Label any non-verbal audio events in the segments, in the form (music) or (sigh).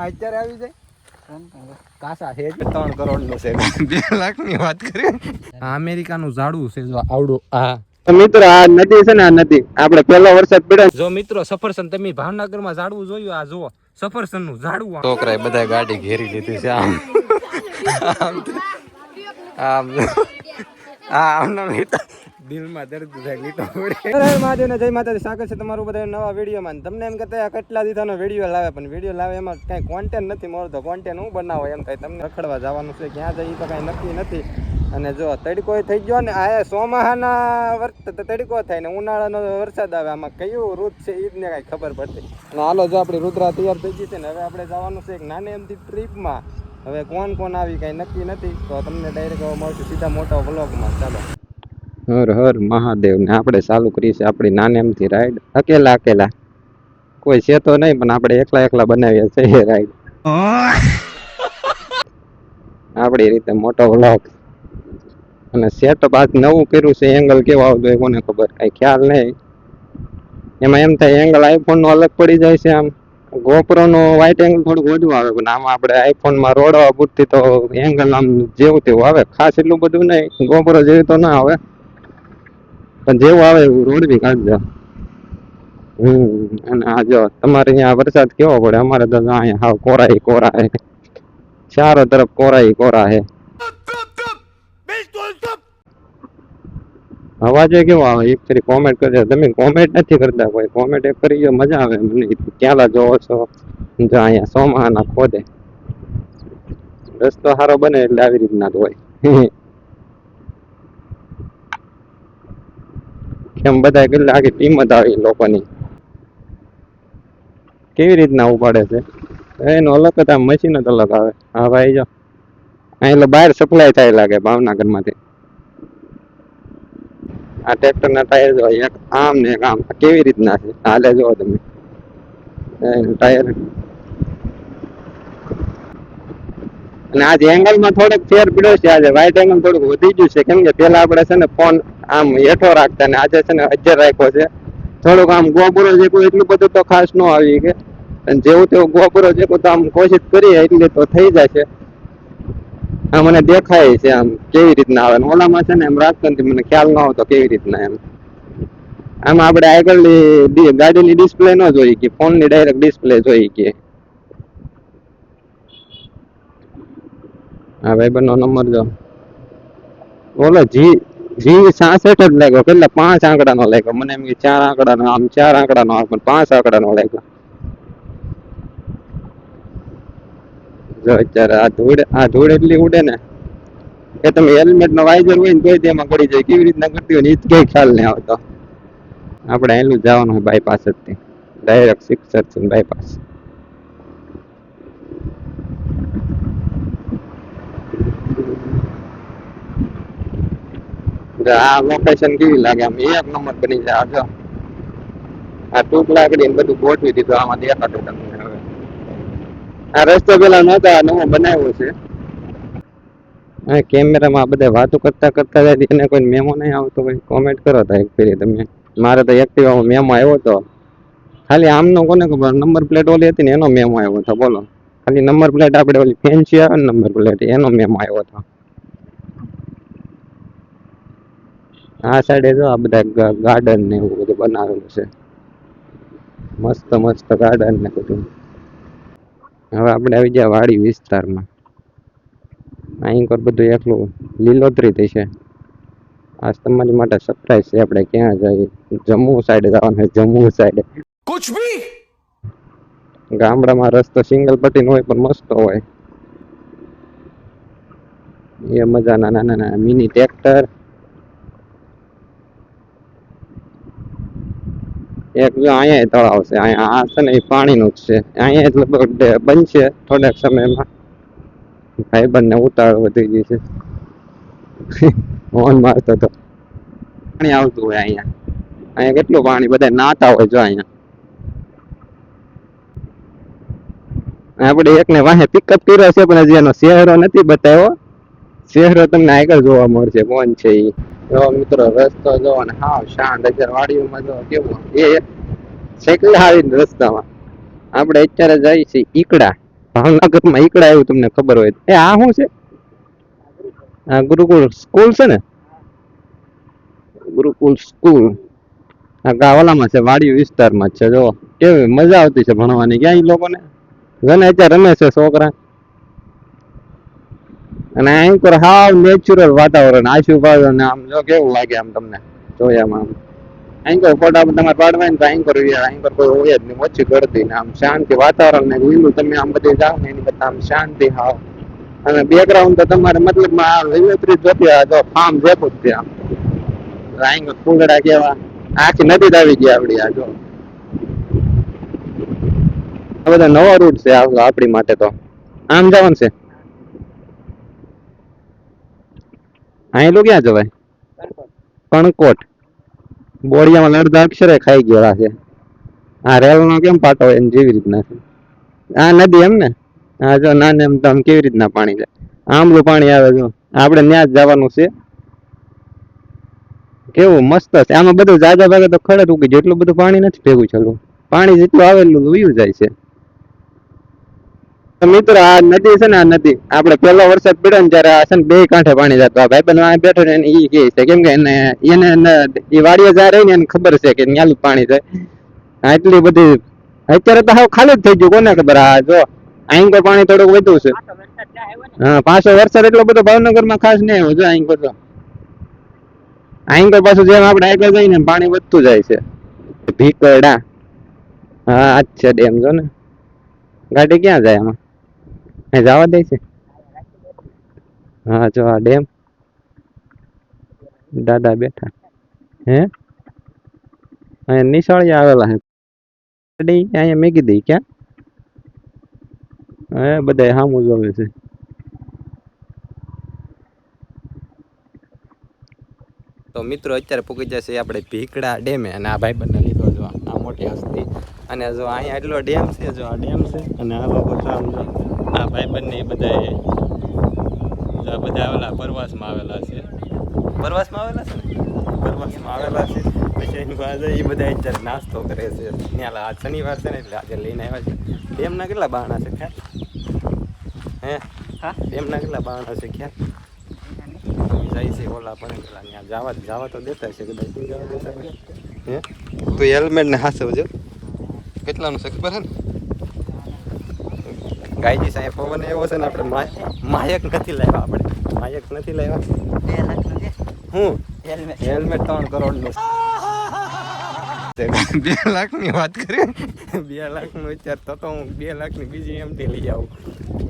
આ અત્યારે આવી જાય. કાસા છે ત્રણ કરોડનું છે. બે લાખની વાત કરી. અમેરિકા નું ઝાડું છે જો આવડું. આ. મિત્રો આ નદી છે ને આ નદી. આપણે પહેલો વરસાદ પડ્યો જો મિત્રો સફરસન તમે ભાવનગરમાં ઝાડવું જોયું? આ જુઓ સફરસનનું ઝાડવું આ. છોકરાએ બધા ગાડી ઘેરી લીધી છે. આમ. આમ. આમ. આ આમનો મિત્ર દિલમાં દર્દ થાય, લીટો પડે. મહાદેવને જય માતાજી. સાગર છે તમારું બધા નવા વિડીયોમાં. તમને એમ કહેતા કેટલા દીધાનો વીડિયો લાવે, પણ વીડિયો લાવે એમાં કાંઈ કોન્ટેન્ટ નથી મળતો. કોન્ટેન્ટ હું બનાવો એમ થાય તમને રખડવા જવાનું છે, ક્યાં જઈએ તો કાંઈ નક્કી નથી. અને જો તડકો થઈ ગયો ને, આ સોમાહાના વર્ત તડકો થાય ને, ઉનાળાનો વરસાદ આવે, આમાં કયું ઋત છે એ જ ને કાંઈ ખબર પડતી. અને હાલો, જો આપણી રુદ્રા તૈયાર થઈ ગઈ છે ને, હવે આપણે જવાનું છે એક નાની એમથી ટ્રીપમાં. હવે કોણ કોણ આવી કાંઈ નક્કી નથી, તો તમને ડાયરેક્ટ મળશે સીધા મોટા વ્લોગમાં ચાલો. હર હર મહાદેવ ને આપણે ચાલુ કરી છે આપણી નાનેમથી રાઈડ અકેલા અકેલા. કોઈ છે તો નહીં, પણ આપણે એકલા એકલા બનાવીએ છીએ રાઈડ આપણી રીતે મોટો વ્લોગ અને સેટઅપ આજ નવું કર્યું છે એંગલ કેવો આવતો હોય કોને ખબર? કઈ ખ્યાલ નહીં. એમાં એમ થાય એંગલ આઈફોન નો અલગ પડી જાય છે આમ. ગોપરો નો વ્હાઈટ એંગલ થોડુંક વધુ આવે, પણ આમાં આપણે આઈફોનમાં રોડવા પૂરતી તો એંગલ આમ જેવું તેવું આવે. ખાસ એટલું બધું નહીં. ગોપરો જેવું તો ના આવે. પણ જેવું આવે એવું રોડ બી કાઢજો. હમ, અને આ જો તમારે અહીંયા વરસાદ કેવો પડે? અમારે તો અહીંયા હાવ કોરાઈ કોરા હે ચારો તરફ કોરાઈ કોરા હે અવાજ કેવો આવે? એક ફરી કોમેન્ટ કરજો. તમે કોમેન્ટ નથી કરતા કોઈ. કોમેન્ટ એક કરી જો મજા આવે મને. ક્યાંલા જોવો છો? જો અહીંયા સોમાના ખોદે. રસ્તો સારો બને એટલે આવી રીતના જ હોય. કેમ બધા કેટલા આખી ટીમ જ આવી લોકોની. કેવી રીતના ઉપાડે છે? એનો અલગ જ આ મશીન જ અલગ આવે. હા ભાઈ, જો. એટલે બહાર સપ્લાય થાય લાગે ભાવનગરમાંથી. આ ટ્રેક્ટરના ટાયર જો એક આમ ને એક આમ. કેવી રીતના છે? હાલે જો તમે. ટાયર અને આજે એંગલમાં થોડોક ફેર પડ્યો છે, આજે વ્હાઈટ એંગલ થોડુંક વધી ગયું છે. કેમ કે પેલા આપણે છે ને ફોન આમ હેઠો રાખતા ને આજે છે ને અજ્જર રાખ્યો છે. થોડુંક આમ ગોપુરો જેવું એટલું બધું તો ખાસ ન આવી કે અને જેવું તેવું ગોપુરો જેવું તો આમ કોશિશ કરીએ એટલે તો થઈ જાય છે. આ મને દેખાય છે આમ કેવી રીતના આવે. ઓલામાં છે ને એમ રાખતા મને ખ્યાલ ન આવતો કેવી રીતના એમ. આમ આપણે આગળની ગાડીની ડિસ્પ્લે ન જોઈ કે ફોનની ડાયરેક્ટ ડિસ્પ્લે જોઈ કે ભાઈ નો નંબર જો. ઓલો જી જી સાસઠ જ લાગ્યો. કેટલા? પાંચ આંકડાનો લાગ્યો. મને એમ કે ચાર આંકડાનો, આમ ચાર આંકડાનો પણ પાંચ આંકડાનો લાગ્યો. જો અત્યારે આ ધૂળ આ ધૂળ એટલી ઉડે ને કે તમે હેલ્મેટ નો વાઇઝર હોય ને તોય તેમાં પડી જાય. કેવી રીતના કરતી હોય ને એ કઈ ખ્યાલ નહીં આવતો. આપણે એલું જવાનું હોય બાયપાસ જ ડાયરેક્ટ સિક્સર છે બાયપાસ આ લોકેશન કેવી લાગે આમ એક નંબર બની જાય જો આ ટૂંક લાકડી બધું ગોઠવી દીધું આમાં દેખાતું તમને હવે આ રસ્તો પેલા નહોતા નવો બનાવ્યો છે આ કેમેરામાં બધા વાતો કરતા કરતા જાય એને કોઈ મેમો નહીં આવતો કોઈ કોમેન્ટ કરો તો એક ફેરી તમે મારે તો એક્ટિવામાં મેમો આવ્યો તો ખાલી આમનો કોને ખબર નંબર પ્લેટ ઓલી હતી ને એનો મેમો આવ્યો હતો બોલો ખાલી નંબર પ્લેટ આપણે ઓલી ફેન્સી આવે ને નંબર પ્લેટ એનો મેમો આવ્યો હતો આ સાઈડે જો આ બધા ગાર્ડન ને એવું બધું બનાવેલું છે. મસ્ત મસ્ત ગાર્ડન ને બધું. હવે આપણે આવી ગયા વાડી વિસ્તારમાં. અહીં પર બધું એકલું લીલોતરી થઈ છે. આજ તમારી માટે સરપ્રાઈઝ છે. આપણે ક્યાં જઈએ? જમ્મુ સાઈડ જવાનું જમ્મુ સાઈડે કુછ ભી? ગામડામાં રસ્તો સિંગલ પટ્ટી હોય પણ મસ્ત હોય. એ મજાના નાના નાના મિની ટ્રેક્ટર એક અહીંયા તળાવ છે, અહીંયા આ છે ને એ પાણીનું જ છે. અહીંયા એટલે બનશે થોડાક સમયમાં. ભાઈબંધને ઉતાળ વધી ગઈ છે. હોર્ન મારતો હતો પાણી આવતું હોય અહીંયા. અહીંયા કેટલું પાણી? બધા નાતા હોય જો અહીંયા. આપણે એકને વાહે પિકઅપ કર્યો છે, પણ હજી એનો ચહેરો નથી બતાવ્યો. ચહેરો તમને આગળ જોવા મળશે. કોણ છે ઈ? જો મિત્રો રસ્તો જો અને હાવ શાંત અત્યારે વાડીઓમાં જો કેવું એ સાયકલ આવીને રસ્તામાં. આપણે અત્યારે જઈએ છીએ ઈકડા. ભાવનગરમાં ઈકડા એવું તમને ખબર હોય. એ આ શું છે? આ ગુરુકુળ સ્કૂલ છે ને? ગુરુકુળ સ્કૂલ. આ ગાવલામાં છે વાડી વિસ્તારમાં છે. જો કેવી મજા આવતી છે ભણવાની. ક્યાંય લોકોને? જને અત્યારે રમે છે છોકરા. અને પર હાવ નેચરલ વાતાવરણ અને આમ જો કેવું લાગે આમ તમને જોયામાં. આમ પર ફોટા તમારે પાડવા ને તો અહીં પર કોઈ હોય જ નહીં, ઓછી કરતી ને આમ શાંતિ વાતાવરણ ને લીલું તમે આમ બધે જાઓ ને એની કરતા આમ શાંતિ હાવ. અને બેકગ્રાઉન્ડ તો તમારે મતલબ વિવેત્રી જોતી જો ફાર્મ જેવું જ આમ. પર ફૂલડા કેવા, આખી નદી જ આવી ગઈ આપડી આ જો. આ બધા નવા રૂટ છે આપણી માટે તો. આમ જવાનું છે. અહીં લો ક્યાં જવાય? કણકોટ બોડિયામાં અડધા અક્ષરે ખાઈ ગયેલા છે. આ રેલનો કેમ પાટો હોય જેવી રીતના આ નદી એમ ને? આ જો નાને એમ તો કેવી રીતના પાણી છે આમલું પાણી આવે જો. આપણે ત્યાં જ જવાનું છે. કેવું મસ્ત છે. આમાં બધું જાજા ભાગે તો ખડે ઉગી જાય. એટલું બધું પાણી નથી ભેગું ચાલુ પાણી જેટલું આવે એટલું જાય છે. તો મિત્રો આ નદી છે ને આ નદી. આપણે પહેલો વરસાદ પડ્યો ને ત્યારે આ છે ને બે કાંઠે પાણી જતો. ભાઈ વાંહે બેઠો ને ઈ કહે છે કેમ કે એને એને એ વાડીએ જાય રહી ને એને ખબર છે કે ન્યાલું પાણી છે. આટલી બધી અત્યારે તો હાવ ખાલી જ થઈ ગયું કોને ખબર? આ જો કોઈ પાણી થોડુંક વધુ છે. હા પાછો વરસાદ એટલો બધો ભાવનગરમાં ખાસ નહીં આવ્યો જો કોઈ તો. કોઈ પાછું જેમ આપણે આગળ જઈએ ને પાણી વધતું જાય છે. ભીકડા હા અચ્છા ડેમ જો ને. ગાડી ક્યાં જાય આમાં? અહીં જવા દે છે? હા, જો આ ડેમ. દાદા બેઠા. હે? અહીંયા નિશાળિયા આવેલા છે. અહીંયા મેગી દઈ ક્યાં? હે બધા સામું જોવે છે. તો મિત્રો, અત્યારે પૂકી જશે આપણે ભીકડા ડેમે અને આ ભાઈબંધને લીધો જો આ મોટી હસ્તી. અને જો અહીંયા એટલો ડેમ છે, જો આ ડેમ છે, અને આ લોકો આમ જો આ ભાઈબંધને એ બધા બધા ઓલા પ્રવાસમાં આવેલા છે. પ્રવાસમાં આવેલા છે ને? પ્રવાસમાં આવેલા છે. પછી એની પાસે એ બધા અત્યારે નાસ્તો કરે છે. ત્યાં આ શનિવાર છે ને એટલે આજે લઈને આવ્યા છે. ડેમના કેટલા બહાણા છે ખ્યાલ? હે? હા? ડેમના કેટલા બહાણા છે ખ્યાલ? જાય છે ઓલા પણ પેલા ત્યાં. જવા જવા તો દેતા છે કદાચ. હે? તો હેલ્મેટ ને હાસવજો. કેટલાનું છે ખબર છે ને? ગાયજી સાહેબ પવન એવો છે ને આપણે માયક નથી લાવ્યા આપણે. માયક નથી લાવ્યા. હું? હેલ્મેટ ત્રણ કરોડનું બે લાખની વાત કરી? બે લાખનું અત્યારે તો તો હું બે લાખની બીજી થી લઈ આવું.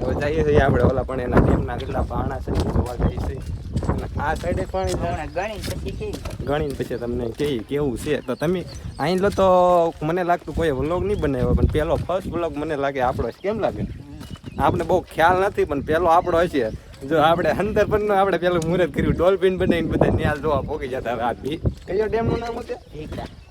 તો જઈએ છીએ આપણે ઓલા પણ એના ડેમના કેટલા પાણા છે જોવા જઈએ છીએ. આ સાઈડે પાણી. ગણીને પછી તમને કે કેવું છે? તો તમે અહીં લો તો મને લાગતું કોઈ વ્લોગ નહીં બનાવ્યો પણ પેલો ફર્સ્ટ વ્લોગ મને લાગે આપણો. કેમ લાગે? આપણે બહુ ખ્યાલ નથી પણ પેલો આપણો હશે. જો આપણે અંદર પણ આપણે પેલું મુહૂર્ત કર્યું ડોલ્ફિન બનાવીને બધા ન્યાલ જોવા પોકી જતા હવે આ ભી. કયો ડેમનું નામ હતું?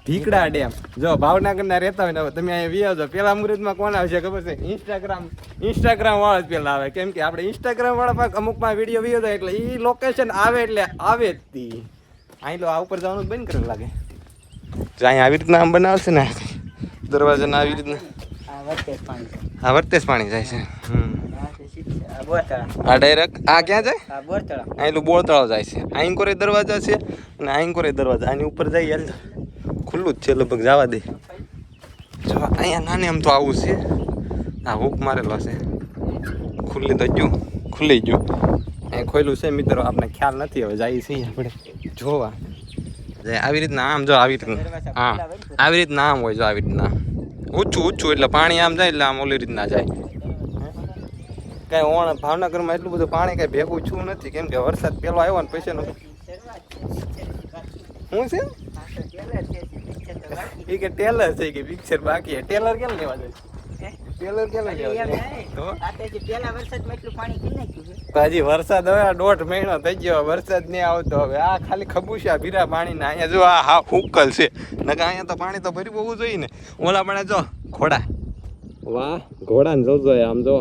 ભીકડા ડેમ. જો ભાવનગરના રહેતા હોય ને હવે તમે અહીંયા વ્યાજો પેલા મુહૂર્તમાં કોણ આવશે ખબર છે? ઇન્સ્ટાગ્રામ ઇન્સ્ટાગ્રામ વાળા જ પેલા આવે. કેમ કે આપણે ઇન્સ્ટાગ્રામ વાળા પાક અમુકમાં વીડિયો વ્યો જાય એટલે એ લોકેશન આવે એટલે આવે જ તી. અહીં લો આ ઉપર જવાનું બંધ કરે લાગે. જો અહીંયા આવી રીતના આમ બનાવશે ને દરવાજાના આવી રીતના. આ વર્તેશ પાણી જાય છે. આ ડાયરેક્ટ આ ક્યાં જાય? અહીંલું બોળ તળાવ જાય છે. અહીં કોરે દરવાજા છે અને અહીં કોરે દરવાજા. આની ઉપર જાય યાર ખુલ્લું જ છે લગભગ જવા દે. જો અહીંયા નાને આમ તો આવું છે. આ હુક મારેલો છે. ખુલ્લી તો ગયું. ખુલ્લી ગયું. અહીં ખોલ્યું છે. મિત્રો આપણે ખ્યાલ નથી હવે જઈએ છીએ આપણે. જોવા. આવી રીતના આમ જો આવી રીતના. આમ આવી રીતના આમ હોય જો આવી રીતના. ઊંચું ઊંચું એટલે પાણી આમ જાય એટલે આમ ઓલી રીતના જાય. કઈ ઓણ ભાવનગરમાં એટલું બધું પાણી કઈ ભેગું છું નથી કેમ કે વરસાદ પેલો આવ્યો ને પછી શું છે? એ કે ટેલર છે કે પિક્ચર બાકી ટેલર કેમ લેવા જાય? હજી વરસાદ હવે દોઢ મહિનો થઈ ગયો વરસાદ નહીં આવતો હવે. આ ખાલી ખબુશા ભીરા પાણીના. અહીંયા જો આ હા ફૂકલ છે. નકા અહીંયા તો પાણી તો ભરી હોવું જોઈએ ને. ઓલા પણ જો ઘોડા. વાહ ઘોડાને જોજો આમ જો.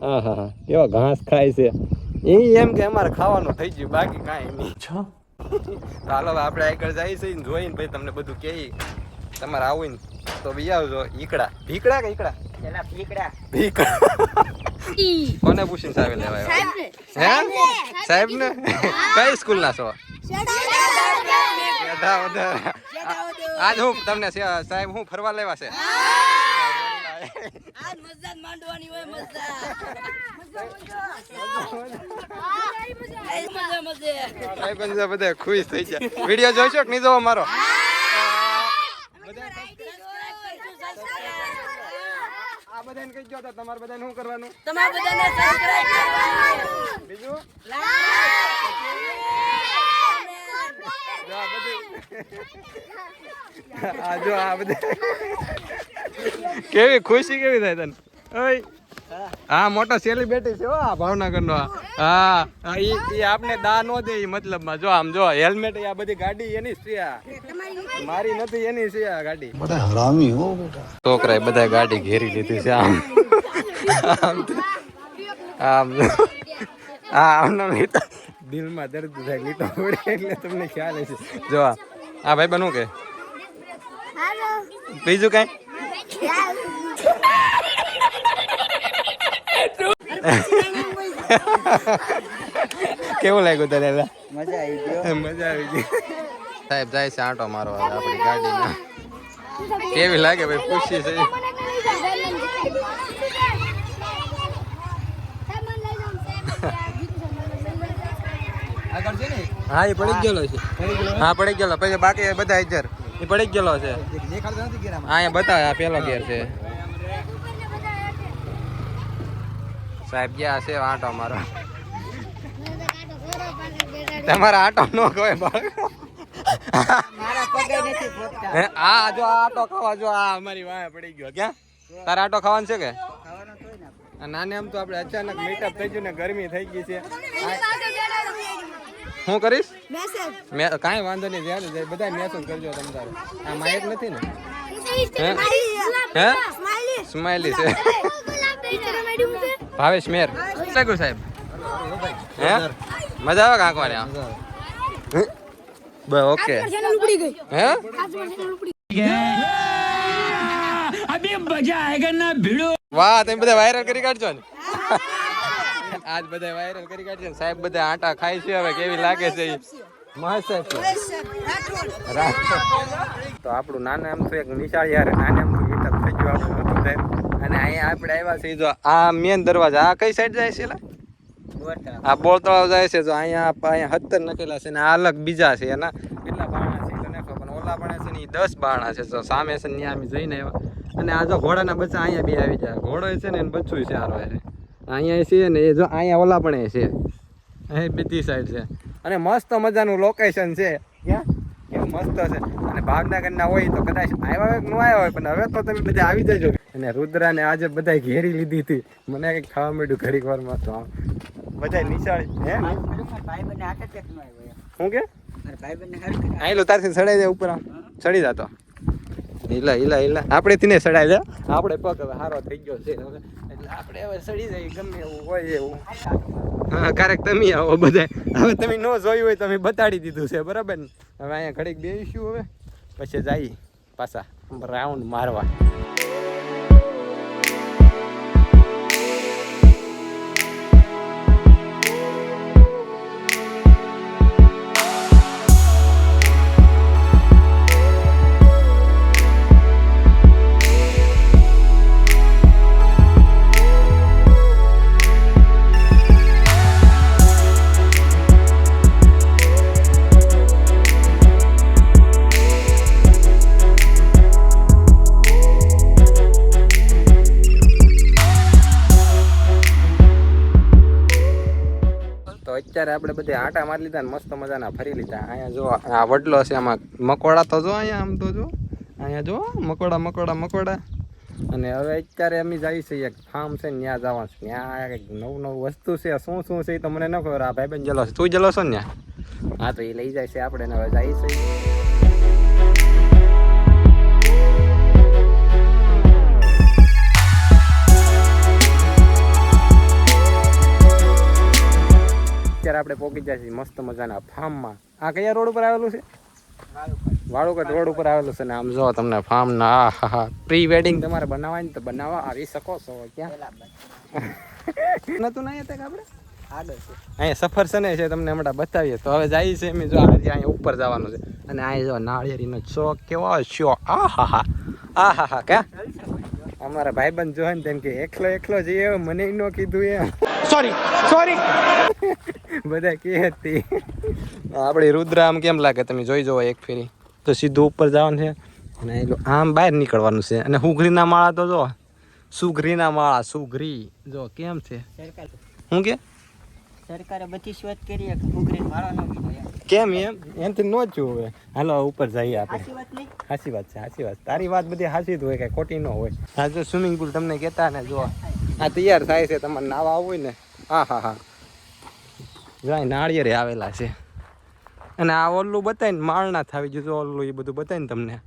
હા હા હા એવા ઘાસ ખાય છે. એ એમ કે અમારે ખાવાનું થઈ ગયું બાકી કાંઈ નહીં. છો? ચાલો આપણે આગળ જઈએ છીએ ને જોઈને પછી તમને બધું કહીએ. તમારે આવું ને તો બી આવજો. ઈકડા. ભીકડા કે ઈકડા? પેલા ભીકડા. ભીકડા. કોને પૂછીને સાહેબ લેવાય? આવ્યા? હે? સાહેબ ને કઈ સ્કૂલ ના છો. આજ હું તમને સાહેબ હું ફરવા લેવા છે? આજ મસ્જિદ માંડવાની હોય મસ્જિદ મજા મજા. સાહેબ બધા બધા ખુશ થઈ જાય વીડિયો જોઈશો કે નહીં જોવો મારો? આ બધાને કહી દો તો તમારે બધાને શું કરવાનું? તમારે બધાને સબસ્ક્રાઇબ કરવાનું. બીજું? (laughs) જો આ બધું. આ જો આ બધા. કેવી? ખુશી કેવી થાય તને? ઓય. હા મોટો સેલિબ્રિટી છે આ ભાવનગર નો હા એ આપને દા નો દે મતલબમાં જો આમ જો હેલ્મેટ આ બધી ગાડી એની છે મારી નથી એની છે આ ગાડી. બધા હરામી હો બેટા. છોકરાએ બધા ગાડી ઘેરી લીધી છે આમ. આમ હા આમનો લીટા. દિલમાં દર્દ થાય લીટો પડે એટલે તમને ખ્યાલ હશે. જો આ. ભાઈ બનવું કે? બીજું કઈ? કેવું લાગ્યું તને મજા આવી ગયો. મજા આવી ગઈ. સાહેબ જાય છે આંટો મારવા આપણી ગાડીમાં કેવી લાગે ભાઈ પૂછી છે? હા એ પડી ગયેલો છે. હા પડી ગયેલો. પછી બાકી બધા હાજર. એ પડી ગયેલો છે. હા અહીંયા બતાવે આ પેલો ગેર છે. સાહેબ ગયા છે આંટો મારો તમારા આંટો ન કોઈ આ જો આટો ખાવા જો આ અમારી વાહે પડી ગયો. ક્યાં? તારા આટો ખાવાનું છે કે? ખાવાનો તો ને આ નાને આમ તો આપણે અચાનક મીટઅપ થઈ ગયું ને ગરમી થઈ ગઈ છે. હું કરીશ? મેં કાંઈ વાંધો નહીં ધ્યાન જાય બધા મેસેજ કરજો તમ તારે આ માયક નથી ને? હે? સ્માઈલી છે? (laughs) ભાવેશ મેર. લાગ્યું સાહેબ. હે? મજા આવે કાંકવાની આમ બસ ઓકે. હે? ભીડો વાહ તમે બધા વાયરલ કરી કાઢજો ને? આજ બધા વાયરલ કરી કાઢજો ને. સાહેબ બધા આટા ખાય છે હવે કેવી લાગે છે છે તો આપણું નાના આમ તો એક નિશાળ યાર નાના એમ તો મીટઅપ થઈ ગયું આપણું. આપણે આવ્યા છીએ જો આ મેન દરવાજા આ કઈ સાઈડ જાય છે? આ બોળ તળાવ જાય છે તો અહીંયા અહીંયા સત્તર નખેલા છે ને આ અલગ બીજા છે એના. કેટલા બારણા છે તને ખબર. પણ ઓલા પણ છે ને એ દસ બારણા છે જો સામે છે ને અમે જઈને આવ્યા. અને આ જો ઘોડાના બચ્ચા અહીંયા બી આવી જાય ઘોડો છે ને એને બચ્ચું છે આરો. અહીંયા છે ને એ જો અહીંયા ઓલા પણ છે. અહીં બીજી સાઈડ છે. અને મસ્ત મજાનું લોકેશન છે. ક્યાં? કેવું મસ્ત છે. અને ભાવનગરના હોય તો કદાચ આવ્યા હોય ના આવ્યા હોય પણ હવે તો તમે બધા આવી જજો. અને રુદ્રાને આજે બધા ઘેરી લીધી હતી. મને કંઈક ખાવા માંડ્યું ઘડીક વારમાં તો બધા નિશાળી. હે? શું કે? આયલો તારથી સડાઈ જાય ઉપર ચડી જાતો ઈલા ઈલા ઈલા. આપણે તીને સડાઈ દે આપણે પગ હવે સારો થઈ ગયો છે. હવે આપણે હવે સડી જાય ગમે એવું હોય એવું. હા ક્યારેક તમે આવો બધા. હવે તમે ન જોયું હોય તમે બતાડી દીધું છે બરાબર ને? હવે અહીંયા ઘડીક બેસીશું હવે પછી જઈએ પાછા રાઉન્ડ મારવા. તો અત્યારે આપણે બધે આટા મારી લીધા ને મસ્ત મજાના ફરી લીધા. અહીંયા જો આ વડલો છે, આમાં મકોડા તો જો અહીંયા આમ તો જો. અહીંયા જો, મકોડા મકોડા મકોડા. અને હવે અત્યારે અમે જઈએ છીએ એક ફાર્મ છે ને, ત્યાં જવાનું છે. ત્યાં કંઈક નવું નવું વસ્તુ છે, શું શું છે એ તો મને ન ખબર. આ ભાઈબંધ જલો છે. તું જલો છો ને હા, તો એ લઈ જાય છે આપણે હવે જઈ છીએ અત્યારે આપણે પહોંચી જાય છીએ મસ્ત મજાના ફાર્મમાં આ કયા રોડ ઉપર આવેલું છે? વાળુકટ રોડ ઉપર આવેલું છે ને આમ જો તમને ફાર્મ ના આ હા હા પ્રી વેડિંગ તમારે બનાવવાની તો બનાવવા આવી શકો છો ક્યાં? નતું નહીં હતા આપણે? અહીંયા સફર છે ને છે તમને હમણાં બતાવીએ. તો હવે જાય છે એમ જો આજે અહીંયા ઉપર જવાનું છે. અને અહીંયા જો નાળિયેરીનો ચોક કેવો છો? આ હા હા. આ હા હા. ક્યાં? અમારા ભાઈબંધ જોવા ને તેમ કે એકલો એકલો જઈએ મને ન કીધું એમ. સોરી સોરી (laughs) બધા કે હતી. આપણી રુદ્ર આમ કેમ લાગે? તમે જોઈ જુઓ એક ફેરી. તો સીધું ઉપર જવાનું છે અને આમ બહાર નીકળવાનું છે. અને સુઘરીના માળા તો જો સુઘરીના માળા સુઘરી. જો કેમ છે? સરકાર હું કે? સરકારે બધી શોધ કરી કે ન એમ. કેમ એમ? એમથી ન જ હવે હાલો ઉપર જઈએ આપણે. સાચી વાત નહીં? સાચી વાત છે સાચી વાત. તારી વાત બધી સાચી જ હોય કઈ ખોટી ન હોય. હા જો સ્વિમિંગ પુલ તમને કહેતા ને જો. આ તૈયાર થાય છે તમારે નાવા આવવું હોય ને. હા હા હા. અહીં નાળિયેરે આવેલા છે. અને આ ઓલું બતાવીને માળના થાવી જો ઓલું એ બધું બતાવીને તમને.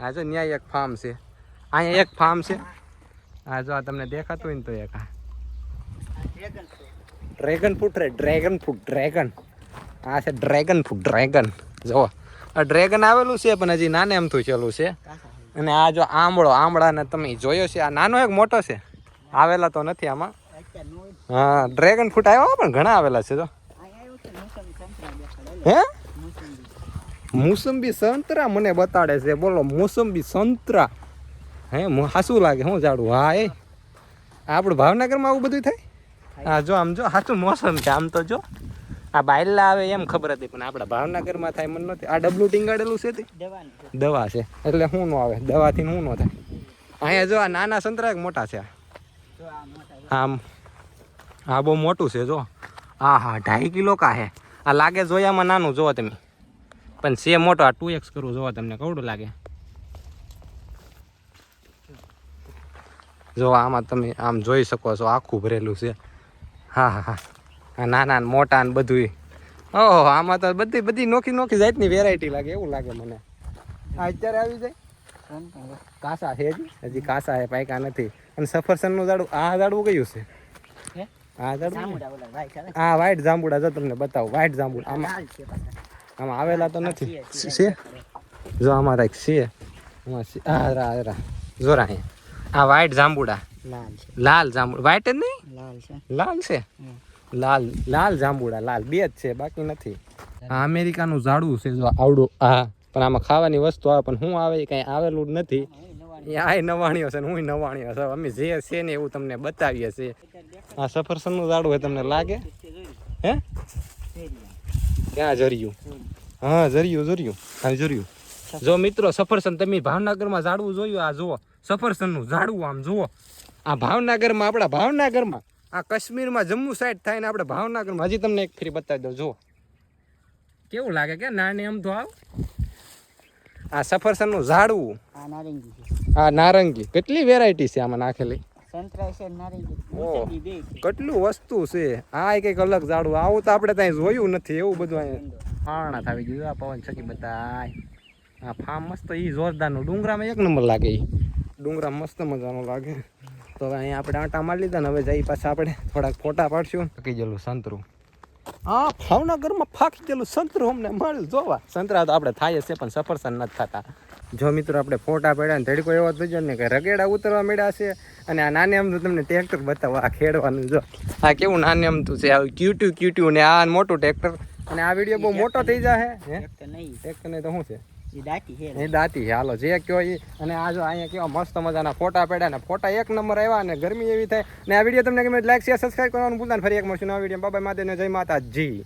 આ જો ન્યાય એક ફાર્મ છે. અહીંયા એક ફાર્મ છે. આ જો આ તમને દેખાતું હોય ને તો એક ડ્રેગન ફ્રૂટ રે ડ્રેગન ફ્રૂટ ડ્રેગન આ છે ડ્રેગન ફ્રૂટ ડ્રેગન જો આ ડ્રેગન આવેલું છે, પણ હજી નાને એમથું ચેલું છે. અને આ જો આંબળો, આંબળાને તમે જોયો છે, આ નાનો એક મોટો છે. આવેલા તો નથી આમાં. હા ડ્રેગન ફ્રૂટ આવ્યા પણ ઘણા આવેલા છે તો. હે? મોસંબી સંતરા મને બતાડે છે. બોલો મોસંબી સંતરા. હે હાસું લાગે શું જાડું? હા એ. આપણું ભાવનગરમાં આવું બધું થાય? હા જો આમ જો હાચું મોસમ છે. આમ તો જો. આ બાયલા આવે એમ ખબર હતી પણ આપણા ભાવનગરમાં થાય મને નથી. આ ડબલું ટીંગાડેલું છે તે? દવા છે. એટલે શું ન આવે. દવાથી શું ન થાય. અહીંયા જો આ નાના સંતરા એક મોટા છે. આ. જો આ મોટા આમ આ બહુ મોટું છે જો. હા હા ઢાઈ કિલો કા હે. આ લાગે જોયામાં નાનું જોવો તમે. પણ છે મોટો આ ટુ એક્સ કરવું જોવો તમને કવડું લાગે. જો આમાં તમે આમ જોઈ શકો છો આખું ભરેલું છે. હા હા હા. આ નાના ને મોટા ને બધું ઓહો આમાં તો બધી બધી નોખી નોખી જાતની વેરાયટી લાગે એવું લાગે મને. આ અત્યારે આવી જાય? કાસા છે હજી? હજી કાસા છે પાયકા નથી. અને સફરસનનું ઝાડું આ ઝાડવું કયું છે? હે હા આ વ્હાઈટ જાંબુડા જો તમને બતાવું વ્હાઈટ જાંબુડા. આમાં આમાં આવેલા તો નથી. છે, જો આમાં એક છે આમાં છે. આ રા આ રા. જો રા આ વ્હાઈટ જાંબુડા. લાલ છે. લાલ જાંબુ વ્હાઈટ જ નહીં? લાલ છે. લાલ છે? લાલ લાલ જાંબુડા લાલ. બે જ છે બાકી નથી. આ અમેરિકાનું ઝાડવું છે જો આવડું હા પણ આમાં ખાવાની વસ્તુ આવે પણ શું આવે એ કાંઈ આવેલું જ નથી. એ આ નવાણીઓ છે ને હું નવાણીઓ છે. અમે જે છે ને એવું તમને બતાવીએ છીએ. આ સફરસનનું ઝાડું હોય તમને લાગે? હે? ક્યાં જરિયું હા જરિયું જરિયું હા જરિયું જો મિત્રો, સફરસન તમે ભાવનગરમાં ઝાડવું જોયું? આ જુઓ, સફરસનનું ઝાડવું આમ જુઓ. આ ભાવનગરમાં, આપણા ભાવનગરમાં. આ કાશ્મીરમાં જમ્મુ સાઈડ થાય ને આપણે ભાવનગરમાં. હજી તમને એક ફરી બતાવી દઉં. જુઓ. કેવું લાગે કે નાની આમ તો આવ? આ સફરસનનું ઝાડવું. આ નારંગી છે. આ નારંગી. કેટલી વેરાયટી છે આમાં નાખેલી? કેટલું વસ્તુ છે. આ કંઈક અલગ ઝાડવું. આવું તો આપણે ત્યાં જોયું નથી એવું બધું અહીંયા હાણા થાવી ગયું. આ પવન છકી બધા આ ફાર્મ મસ્ત ઈ જોરદારનું. ડુંગરામાં એક નંબર લાગે એ ડુંગરા મસ્ત મજાનો લાગે. તો હવે અહીંયા આપણે આંટા મારી લીધા ને હવે જઈ પાછા આપણે થોડાક ફોટા પાડશું. કહી ગયેલું સંતરું. આ ભાવનગરમાં ફાંકી ગયેલું સંતરું અમને મળ્યું. જોવા સંતરા તો આપણે થાય છે પણ સફરસન નથી થતા. જો મિત્રો આપણે ફોટા પડ્યા ને ધડકો એવો થઈ ને કે રગેડા ઉતરવા મળ્યા છે અને આ નાને અમતું તમને ટ્રેક્ટર બતાવો આ ખેડવાનું જો. આ કેવું નાને અમતું છે આવું ક્યુટ્યુ ક્યુટ્યુ ને આ મોટું ટ્રેક્ટર અને આ વીડિયો બહુ મોટો થઈ જાય એક નહીં. ટ્રેક્ટર ને તો શું છે? એ દાતી હાલો, જે કયો એ અને આ જો અહીંયા કેવા મસ્ત મજાના ફોટા પડ્યા ને, ફોટા એક નંબર આવ્યા અને ગરમી એવી થાય ને આ વીડિયો તમને ગમે લાઈક શેર સબસ્ક્રાઈબ કરવાનું ભૂલતા ફરી એક મળશું નવા વીડિયો બાબા ને જય માતાજી.